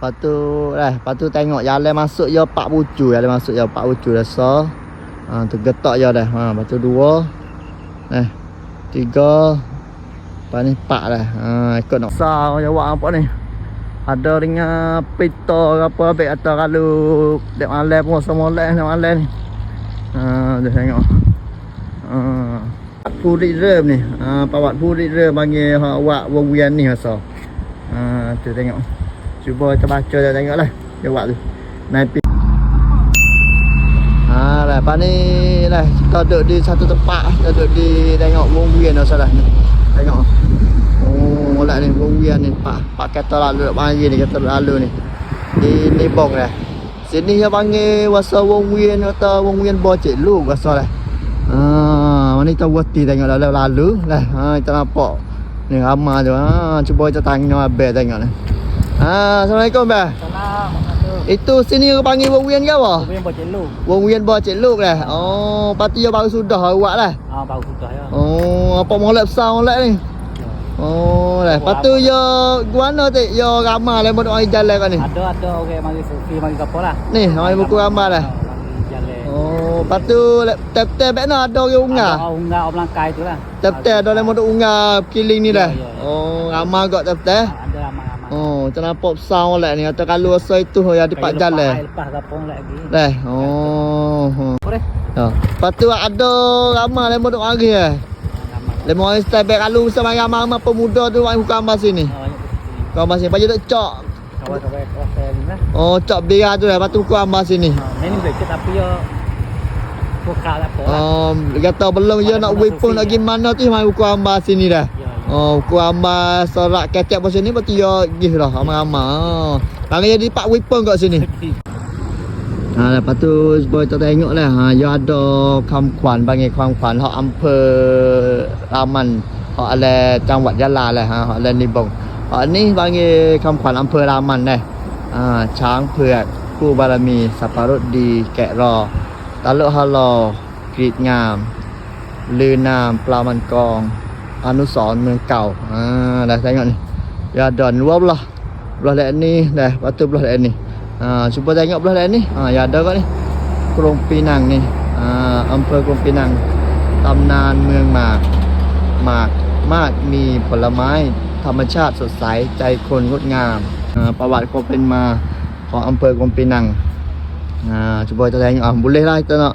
Lepas tu dah, lepas tu tengok jalan masuk yo pak bucu, jalan masuk yo pak bucu dah so. Ha tu getok yo dah. Ha lepas tu dua. Eh. Tiga. Lepas ni empat dah. Ha ikut nak. Sa jawab apa ni? Ada dengan pita ke apa ambil atau kalau dek malam pun sama malam dek malam ni. Ha dia tengok. Ha Purit rem ni. Ha pawat purit rem panggil hak awak wawian ni masa. Ha tu tengok. YouTuber cho bạn chơi đánh ngỡ đây, các bạn này à này bạn đi này chúng ta đợi đi sao tôi tập bạ ta đợi đi đánh ngọ vùng biển nó sao này? Đánh ngọ ô lại này vùng biển này bạ bạ cái tao là được bao nhiêu này cái tao là lừa này. Đi đi bồng này. Xin đi cho bạn nghe và sau vùng biển nó tao vùng biển bò chỉ lù và sao này? À này đi tao vượt thì đánh ngọ là là lứ này à, tao là bỏ. Này hâm mà rồi à, chú bơi cho tăng nó bè đánh ngọ này. Ha, Assalamualaikum bah. Salam. Itu sini orang panggil wong wien ke apa? Apa yang buat celu? Wong wien bocek lu lah. Oh, pati dia baru sudah awak lah. Ah, baru sudah ya. Oh, apa molek besar molek ni? Oh, lah. Lepas tu yo guana tu yo ramai lah buat orang jalan kan ni. Ada ada orang mari sufi mari kapal lah. Ni, ramai buku ramai lah. Oh, lepas tu tep-tep baik nak ada orang unga. Ada unggah orang langkai tu lah. Tep-tep ada yang mau unga killing ni Ya, ya, ya. Oh, ramai gak tep-tep. Oh, macam nampak besar molek ni. Kata kalau rasa itu ya di pak jalan. Lepas kapal lagi. Dah. Oh. oh. Boleh? Ya. Lepas tu ada ramai yang mau duk mari eh. Lemo orang style baik kalau sama ramai-ramai pemuda tu orang bukan ambas sini. Oh, banyak besi. Kau masih pagi duk cok. Lah. Oh, cok biar tu dah. Lepas tu buku ambas sini. Ah, Ini baik tapi yo buka lah apa lah. Oh, kata belum je nak weapon nak gimana tu mai buku ambas sini dah. Ya, ya. Oh, buku ambas sorak kecap pasal ni berarti ya gih dah ramai-ramai. Oh. Kami jadi pak weapon kat sini. Ha, lepas tu boy kita tengok lah. Ha, dia ada kam kwan panggil kam kwan hak amper Raman. Hak ala Jawa Jala lah. Ha, hak ala Nibong. Hak ni panggil kam kwan amper Raman dah. Ha, ช้างเผือกผู้บารมีสัพพรุษดีแกะรอตะลุฮาลอกรีดงาม ลือนามปลามันกอง อนุสรเมืองเก่าอ่าได้ใช่กันยาดอนวัหรอบริเวณนี้ได้ประตูบริเวณนี้อ่าชุบไดงาบริเวณนี้อ่ายาดอนก็นี่กรงปีนังนี่อ่าอำเภอกรงปีนังตำนานเมืองหมากหมากมากมีผลไม้ธรรมชาติสดใสใจคนงดงามประวัติความเป็นมาของอำเภอกรงปีนังชุมพรจะแดงอะบุเร่ไล่ตเนาะ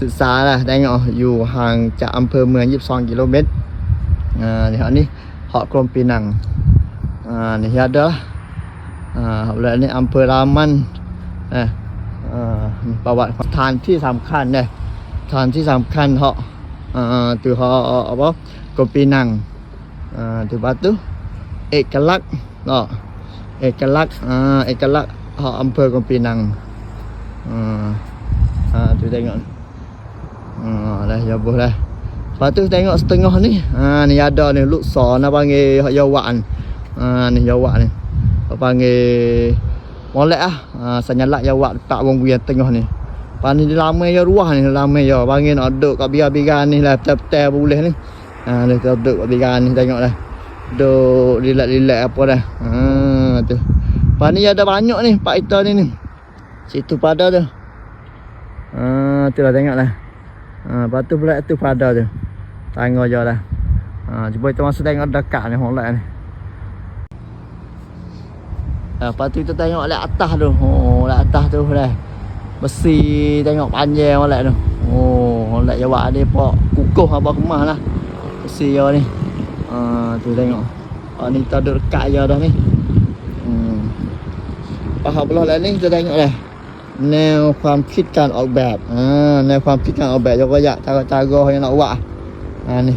ศึกษาแหละแดงอะอยู่ห่างจากอำเภอเมือง 22 กิโลเมตร อ่า ni hak ni hak Krom Pinang. Ah, ni ada lah. Ah, hak pula ni อำเภอรามันนะอ่านี่ประวัติของสถานที่สำคัญเนี่ยสถานที่สำคัญเหาะอ่าตัวเหาะ apa กรมปีนังอ่าตัวบาตุเอกลักษณ์เนาะเอกลักษณ์อ่าเอกลักษณ์เหาะอำเภอกรมปีนังอ่าอ่า tu tengok ah dah ya boleh dah Lepas tu tengok setengah ni. Ha ni ada ni luksa nak panggil hak jawak ni. Ha ni jawak ni. Hak panggil molek ah. Ha senyalak jawak tak wong biar tengah ni. Lepas ni lama ya ruah ni lama ya panggil nak duduk kat biar-biar ni lah betul-betul boleh ni. Ha dia kita duduk kat biar ni tengok dah. Duduk relax-relax apa dah. Ha tu. Lepas ni ada banyak ni pak ita ni ni. Situ pada tu. Ha tu lah tengok lah. Ha, lepas tu pula tu pada tu. Tengok je dah. Ha, cuba kita masuk tengok dekat ni molek ni. Ha, lepas tu kita tengok lek atas tu. Oh, lek atas tu dah. Besi tengok panjang molek tu. Oh, molek jawab dia pak kukuh apa kemah lah. Besi je ni. Ha, tu tengok. Ha, ni kita duduk dekat je dah ni. Hmm. Faham belah lain ni kita tengok dah. แนวความคิดการออกแบบอ่าแนวความคิดการออกแบบยกตัวอย่างcara cara yang nak buat Ha ni.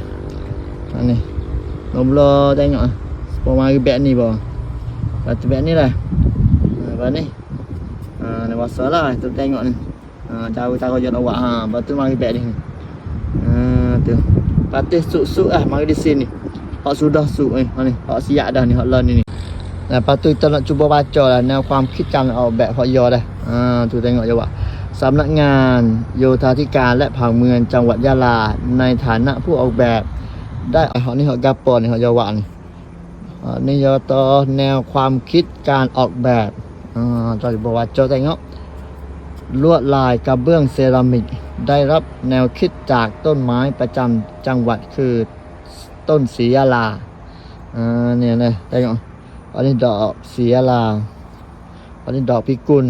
Ha ni. Nombor tengok ah. Sepuluh mari beg ni bawah. Batu beg ni lah. Ha lepas ni? Ha ni wasalah tu tengok ni. Ha cara-cara je nak buat ha. Batu mari beg ni. Ha tu. Patis suk-suk lah mari di sini. Hak sudah suk ni. Ha ni. Hak siap dah ni hak lah ni ni. Lepas tu kita nak cuba baca lah. Nak kuam kita nak oh, buat hak ya dah. Ha tu tengok je buat. สำนักงานโยธาธิการและผังเมืองจังหวัดยะลา ในฐานะผู้ออกแบบ ได้เขานี่เขากาปอนนี่เขายาวานนี่ยอตอแนวความคิดการออกแบบ Ah, tadi bawa baca tengok. ลวดลายกระเบื้องเซรามิก ได้รับแนวคิดจากต้นไม้ประจำจังหวัดคือต้นสียาลาเนี่ยนะได้ก่อนอันนี้ดอกสียาลาอันนี้ดอกพิกุล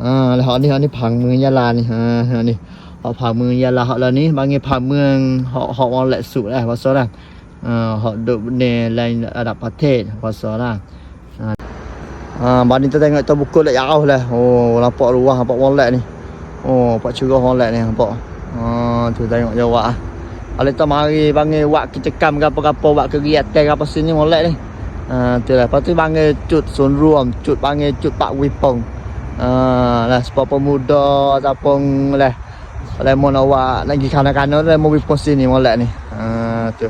อ่าแล้วเขานี่เขานี่ผังเมืองยะลานี่ฮะนี่เขาผังเมืองยะลาเขาเหล่านี้บางทีผังเมืองเขาเขาเอาและสูตรแหละภาษาละอ่าเขาดูในระดับประเทศภาษาละอ่าบัดนี้จะได้เงินตัวบุกคคลละยาวเลยโอ้เราปอรู้ว่าเปอวันและนี่โอ้ปอชื่อก็วอนและนี่เปออ่าถือได้เงินเยอะวะอะไรต่อมาอีบางทีวะกิจกรรมกับปะกับปะวกิจกรรมกับภาษีนี่วอนและนี่อ่าถือได้พราะที่บางทีจุดส่วนรวม จุดบางทีจุดปะวิปปง Ha, lah sebab pemuda ataupun lah lemon awak nak pergi kanan-kanan lemon wipong sini molek ni. Ha, tu.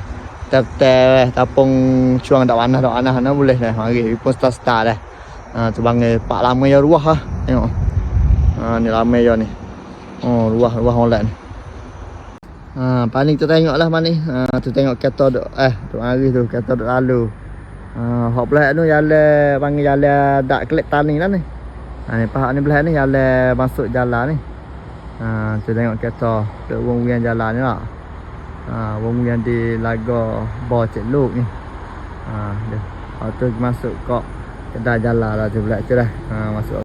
Tep-tep tapung cuang dak wanah dak wanah nah boleh dah. Mari wipong start-start dah. Ha, tu panggil pak lama ya ruah lah. Tengok. Ha, ni lama ya ni. Oh, ruah ruah molek ni. Ha, paling tu tengok lah mana tu tengok kereta duk eh duk hari tu kereta duk lalu. Ha, hok belah tu jalan panggil jalan dak kelip tani lah ni. Ha, ni pahak ni belah ni jalan masuk jalan ni. Ha, tu tengok kereta duk wong-wong jalan ni lah. Ha, wong-wong di laga Bawah Cik Luk ni. Ha, dia. Lepas tu masuk kok kedai jalan lah tu pula tu dah. Ha, masuk